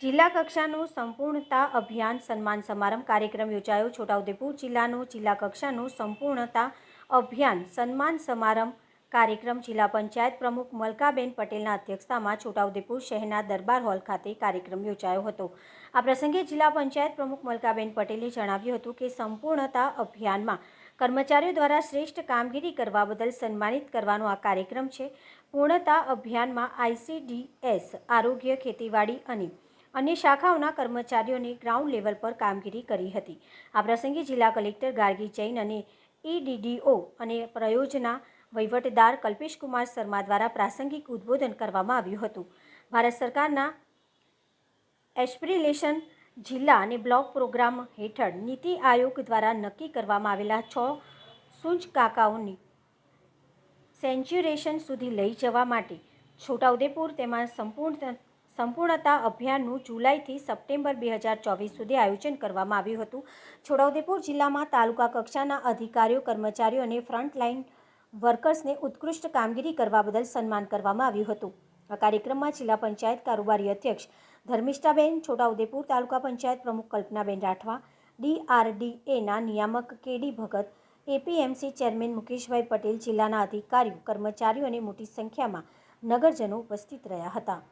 જિલ્લા કક્ષાનું સંપૂર્ણતા અભિયાન સન્માન સમારંભ કાર્યક્રમ યોજાયો. છોટાઉદેપુર જિલ્લાનું જિલ્લા કક્ષાનું સંપૂર્ણતા અભિયાન સન્માન સમારંભ કાર્યક્રમ જિલ્લા પંચાયત પ્રમુખ મલકાબેન પટેલના અધ્યક્ષતામાં છોટાઉદેપુર શહેરના દરબાર હોલ ખાતે કાર્યક્રમ યોજાયો હતો. આ પ્રસંગે જિલ્લા પંચાયત પ્રમુખ મલકાબેન પટેલે જણાવ્યું હતું કે સંપૂર્ણતા અભિયાનમાં કર્મચારીઓ દ્વારા શ્રેષ્ઠ કામગીરી કરવા બદલ સન્માનિત કરવાનો આ કાર્યક્રમ છે. પૂર્ણતા અભિયાનમાં આઈસીડીએસ આરોગ્ય, ખેતીવાડી અને અન્ય શાખાઓના કર્મચારીઓને ગ્રાઉન્ડ લેવલ પર કામગીરી કરી હતી. આ પ્રસંગે જિલ્લા કલેક્ટર ગાર્ગી જૈન અને ઈડીડીઓ અને પ્રયોજના વહીવટદાર કલ્પેશકુમાર શર્મા દ્વારા પ્રાસંગિક ઉદ્બોધન કરવામાં આવ્યું હતું. ભારત સરકારના એસ્પિરેશન જિલ્લા અને બ્લોક પ્રોગ્રામ હેઠળ નીતિ આયોગ દ્વારા નક્કી કરવામાં આવેલા છ સૂચકાંકોની સેન્ચ્યુરેશન સુધી લઈ જવા માટે છોટાઉદેપુર તેમાં સંપૂર્ણ સંપૂર્ણતા અભિયાનનું જુલાઈથી સપ્ટેમ્બર બે હજાર ચોવીસ સુધી આયોજન કરવામાં આવ્યું હતું. છોટાઉદેપુર જિલ્લામાં તાલુકા કક્ષાના અધિકારીઓ, કર્મચારીઓ અને ફ્રન્ટલાઇન વર્કર્સને ઉત્કૃષ્ટ કામગીરી કરવા બદલ સન્માન કરવામાં આવ્યું હતું. આ કાર્યક્રમમાં જિલ્લા પંચાયત કારોબારી અધ્યક્ષ ધર્મિષ્ઠાબેન, છોટાઉદેપુર તાલુકા પંચાયત પ્રમુખ કલ્પનાબેન રાઠવા, ડીઆરડીએના નિયામક KD Bhagat, APMC chairman Mukeshbhai Patel, જિલ્લાના અધિકારીઓ, કર્મચારીઓ અને મોટી સંખ્યામાં નગરજનો ઉપસ્થિત રહ્યા હતા.